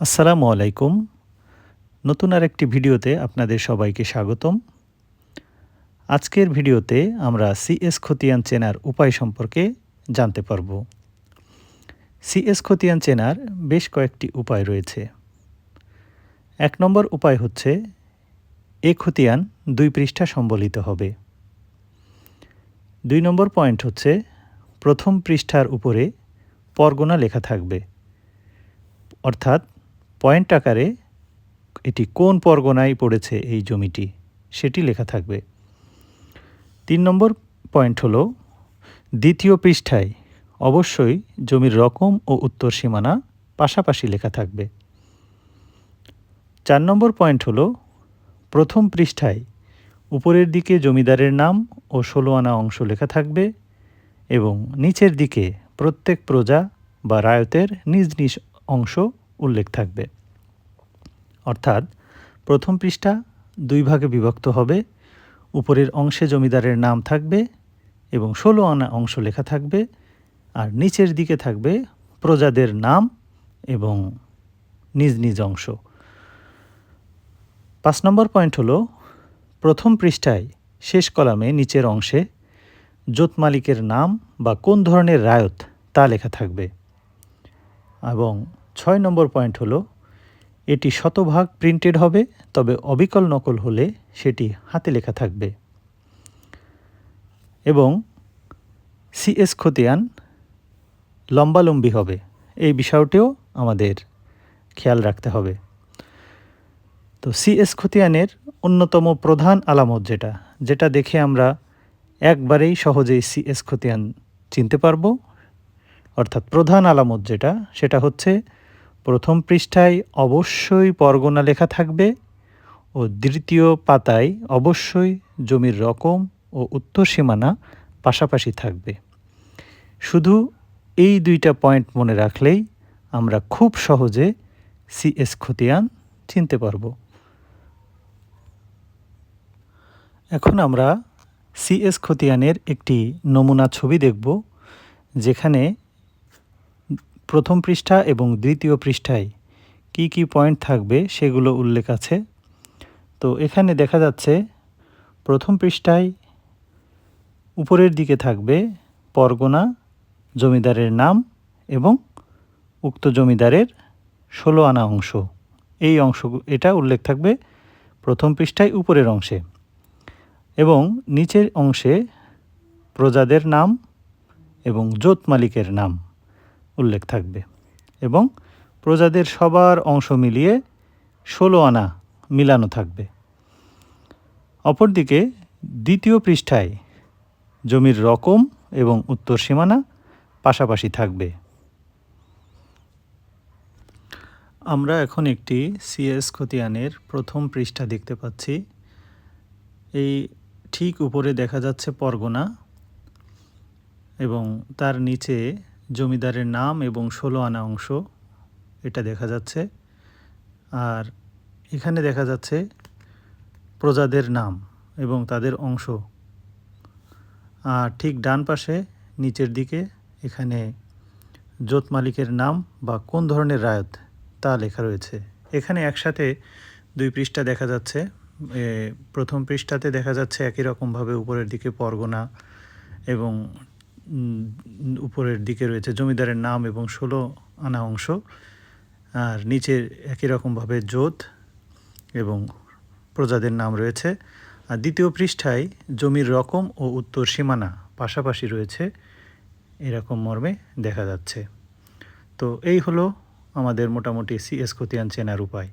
আসসালামু আলাইকুম। নতুন আর একটি ভিডিওতে আপনাদের সবাইকে স্বাগতম। আজকের ভিডিওতে আমরা সিএস খতিয়ান চেনার উপায় সম্পর্কে জানতে পারব। সিএস খতিয়ান চেনার বেশ কয়েকটি উপায় রয়েছে। এক নম্বর উপায় হচ্ছে, এ খতিয়ান দুই পৃষ্ঠা সম্বলিত হবে। দুই নম্বর পয়েন্ট হচ্ছে, প্রথম পৃষ্ঠার উপরে পরগনা লেখা থাকবে। অর্থাৎ পয়েন্ট আকারে এটি কোন পরগনায় পড়েছে এই জমিটি? সেটি লেখা থাকবে। তিন নম্বর পয়েন্ট হলো, দ্বিতীয় পৃষ্ঠায় অবশ্যই জমির রকম ও উত্তর সীমানা পাশাপাশি লেখা থাকবে। চার নম্বর পয়েন্ট হলো, প্রথম পৃষ্ঠায় উপরের দিকে জমিদারের নাম ও ষোলো আনা অংশ লেখা থাকবে এবং নিচের দিকে প্রত্যেক প্রজা বা রায়তের নিজ নিজ অংশ উল্লেখ থাকবে। অর্থাৎ, প্রথম পৃষ্ঠা দুই ভাগে বিভক্ত হবে। উপরের অংশে জমিদারের নাম থাকবে এবং ষোলো আনা অংশ লেখা থাকবে। আর নিচের দিকে থাকবে প্রজাদের নাম এবং নিজ নিজ অংশ। পাঁচ নম্বর পয়েন্ট হলো, প্রথম পৃষ্ঠায় শেষ কলামে নিচের অংশে জোত মালিকের নাম বা কোন ধরনের রায়ত তা লেখা থাকবে। এবং ছয় নম্বর পয়েন্ট হলো, এটি শতভাগ প্রিন্টেড হবে, তবে অবিকল নকল হলে সেটি হাতে লেখা থাকবে। এবং সিএস খতিয়ান লম্বালম্বি হবে। এই বিষয়টিও আমাদের খেয়াল রাখতে হবে। তো সিএস খতিয়ানের অন্যতম প্রধান আলামত যেটা যেটা দেখে আমরা একবারেই সহজেই সিএস খতিয়ান চিনতে পারব। অর্থাৎ প্রধান আলামত যেটা, সেটা হচ্ছে প্রথম পৃষ্ঠায় অবশ্যই পরগনা লেখা থাকবে ও দ্বিতীয় পাতায় অবশ্যই জমির রকম ও উত্তর সীমানা পাশাপাশি থাকবে। শুধু এই দুইটা পয়েন্ট মনে রাখলেই আমরা খুব সহজে সিএস খতিয়ান চিনতে পারব। এখন আমরা সিএস খতিয়ানের একটি নমুনা ছবি দেখব, যেখানে প্রথম পৃষ্ঠা এবং দ্বিতীয় পৃষ্ঠায় কি কি পয়েন্ট থাকবে সেগুলো উল্লেখ আছে। তো এখানে দেখা যাচ্ছে প্রথম পৃষ্ঠায় উপরের দিকে থাকবে পরগনা, জমিদারের নাম এবং উক্ত জমিদারের ষোলো আনা অংশ। এই অংশ, এটা উল্লেখ থাকবে প্রথম পৃষ্ঠায় উপরের অংশে এবং নিচের অংশে প্রজাদের নাম এবং জোত মালিকের নাম। উল্লেখ থাকবে। এবং প্রজাদের সবার অংশ মিলিয়ে ষোলো আনা মিলানো থাকবে। অপরদিকে দ্বিতীয় পৃষ্ঠায় জমির রকম এবং উত্তর সীমানা পাশাপাশি থাকবে। আমরা এখন একটি সিএস খতিয়ানের প্রথম পৃষ্ঠা দেখতে পাচ্ছি। এই ঠিক উপরে দেখা যাচ্ছে পরগনা এবং তার নিচে জমিদারের নাম এবং ষোলো আনা অংশ, এটা দেখা যাচ্ছে। আর এখানে দেখা যাচ্ছে প্রজাদের নাম এবং তাদের অংশ। আর ঠিক ডান পাশে, নিচের দিকে, এখানে জোত মালিকের নাম বা কোন ধরনের রায়ত তা লেখা রয়েছে। এখানে একসাথে দুই পৃষ্ঠা দেখা যাচ্ছে। প্রথম পৃষ্ঠাতে দেখা যাচ্ছে একই রকমভাবে উপরের দিকে পরগনা এবং উপরের দিকে রয়েছে। জমিদারের নাম এবং ষোলো আনা অংশ। আর নিচে একই রকমভাবে জোত এবং প্রজাদের নাম রয়েছে। আর দ্বিতীয় পৃষ্ঠায় জমির রকম ও উত্তর সীমানা পাশাপাশি রয়েছে। এরকম মর্মে দেখা যাচ্ছে। তো এই হলো আমাদের মোটামুটি সিএস খতিয়ান চেনার উপায়।